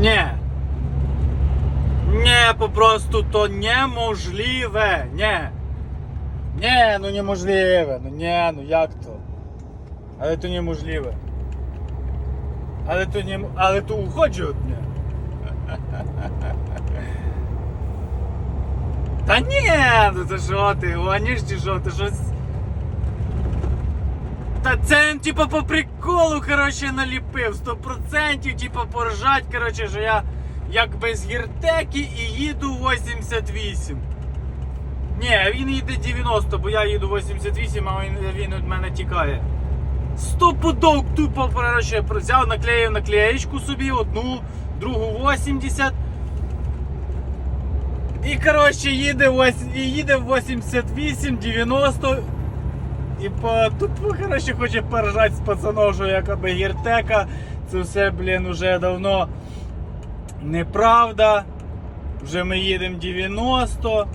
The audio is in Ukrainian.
Ні. Ні, попросту то неможливе. Ні. Ні, ну неможливе. Ну ні, ну як то? Але то неможливе. Але то не. Але то уходжу от ні. Та ні, ну то що ти, гониш чи що, ти щось. Та це типа по приколу, коротше, наліпив. 100% типа поржать, коротше, що я як без гіртеки і їду 88. Ні, він їде 90, бо я їду 88, а він, він від мене тікає. Стопудов тупо коротше, взяв, наклеїв наклеєчку собі, одну, другу 80. І коротше їде, їде 88, 90. І по тупо, коротше, хоче поржати з пацаном, що якоби гіртека. Це все, блін, уже давно неправда. Вже ми їдемо 90.